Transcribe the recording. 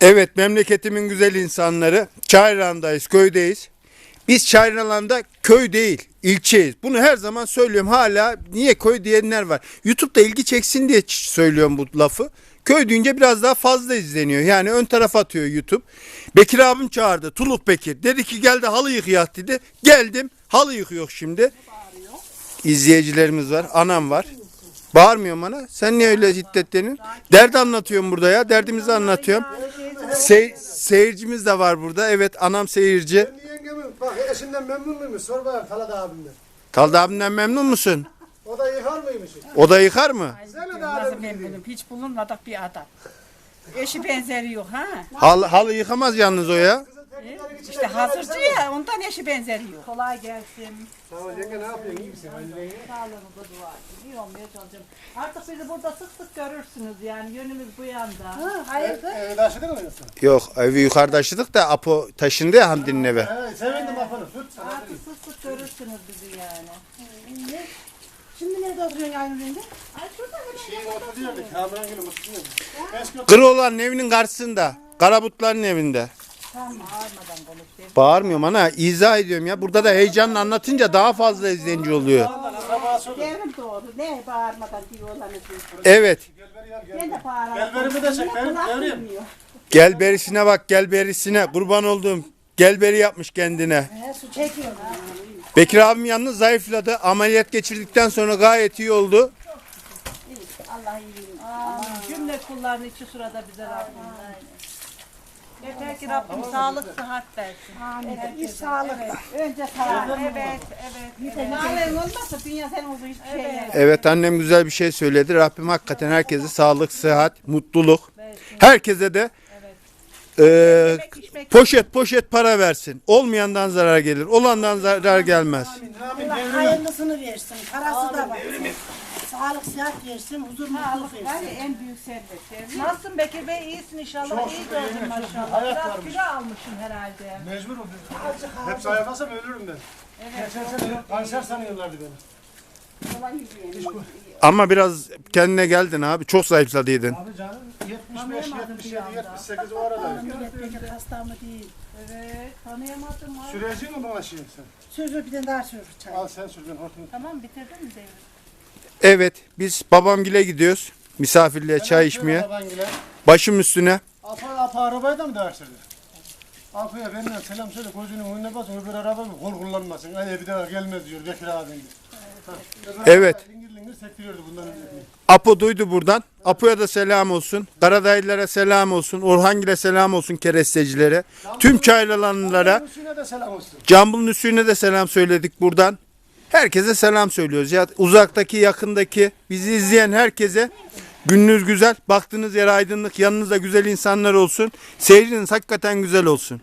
Evet memleketimin güzel insanları Çayran'dayız köydeyiz. Biz Çayran'da köy değil ilçeyiz. Bunu her zaman söylüyorum hala niye köy diyenler var. Youtube'da ilgi çeksin diye söylüyorum bu lafı. Köy deyince biraz daha fazla izleniyor. Yani ön tarafa atıyor YouTube. Bekir abim çağırdı. Tuluk Bekir. Dedi ki gel de halı yıkayak dedi. Geldim. Halı yıkıyor şimdi. İzleyicilerimiz var. Anam var. Bağırmıyorum bana. Sen niye öyle şiddetleniyorsun? Dert anlatıyorum burada ya. Derdimizi anlatıyorum. Se- seyircimiz de var burada. Evet anam seyirci. Kendi yengemin bak eşinden memnun muymuş? Sor bakalım Talat abimden. Talda abimden memnun musun? O da yıkar mıymış? O da yıkar mı? Sen de Nasıl adam memnunum? Hiç bulunmadık bir adam. Eşi benzeri yok ha. Halı, halı yıkamaz yalnız o ya. İşte hazırcı ya ondan eşi benzeri yok. Kolay gelsin. Tamam yenge ne yapıyorsun? İyi misin? Sağlığınıza dua edin. İyi olmaya çalışacağım. Artık bizi burada sık sık görürsünüz yani yönümüz bu yanda. hayırdır? Evi taşıdın mı yoksa? Yok evi yukarı taşıdık da Apo taşındı ya Hamdi'nin eve. He sevindim sana. Artık sık sık görürsünüz bizi yani. Şimdi nerede oturuyorsun aynı renge? Ay şurada hemen Şeyin oturduğu yerde Kamuran Gül'ün mutlu. Eski Kırıoğlan'ın evinin karşısında. Karabutların evinde. Bağırmıyorum ana izah ediyorum ya. Burada da heyecanla anlatınca daha fazla izleyici oluyor. Ne bağırmadan diyorlar. Evet. Ben de bağırmadan. Gel berimi de çek. Benim Kulak devriyim. duymuyor. Gel berisine bak gel berisine. Kurban olduğum. Gel beri yapmış kendine. He, su çekiyorum. Bekir abim yalnız zayıfladı. Ameliyat geçirdikten sonra gayet iyi oldu. Allah. Amin. Cümle kulların içi sırada bize Rabbim. Yeter ki Rabbim sağlık sıhhat versin. Amin. İş sağlık. Önce sağlık. Evet, evet. evet. Sağlığın olmazsa dünya senin olduğu hiçbir şey yok. Evet annem güzel bir şey söyledi. Rabbim hakikaten herkese sağlık, sıhhat, mutluluk. Herkese de eee, poşet poşet para versin. Olmayandan zarar gelir. Olandan zarar gelmez. Allah hayırlısını versin. Parası da var. Sağlık, sıhhat versin. Huzur, mutluluk Var ya versin. en büyük servet. Nasılsın Bekir Bey? İyisin inşallah. İyi gördün maşallah. Biraz kilo almışsın herhalde. Mecbur oldum. Hep zayıflasam ölürüm ben. Geçen sene kanser sanıyorlardı beni. Ama biraz kendine geldin abi. Çok zayıfladıydın. Abi canım 75, 77, 78 o aradayım. Milletvekili hasta mı değil. Evet, tanıyamadım. Süreci mi şey sen? Sözü bir tane daha sür çay. Al sen sür ben hortumu. Tamam bitirdin mi devri? Evet biz babamgile gidiyoruz. Misafirliğe çay içmeye. Babangile. Başım üstüne. Apa, apa arabayı da mı değiştirdi? Apa'ya benden selam söyle gözünün önüne basın öbür araba mı kol kullanmasın. Ay bir daha gelmez diyor Bekir abi. Evet. Lingir lingir sektiriyordu önceki. Apo duydu buradan. Apo'ya da selam olsun. Karadayılara selam olsun. Orhangil'e selam olsun kerestecilere. Tüm çaylalanlara. Üstüne de selam olsun. Cambul'un üstüne de selam söyledik buradan. Herkese selam söylüyoruz. Ya uzaktaki, yakındaki, bizi izleyen herkese gününüz güzel, baktığınız yer aydınlık, yanınızda güzel insanlar olsun. Seyriniz hakikaten güzel olsun.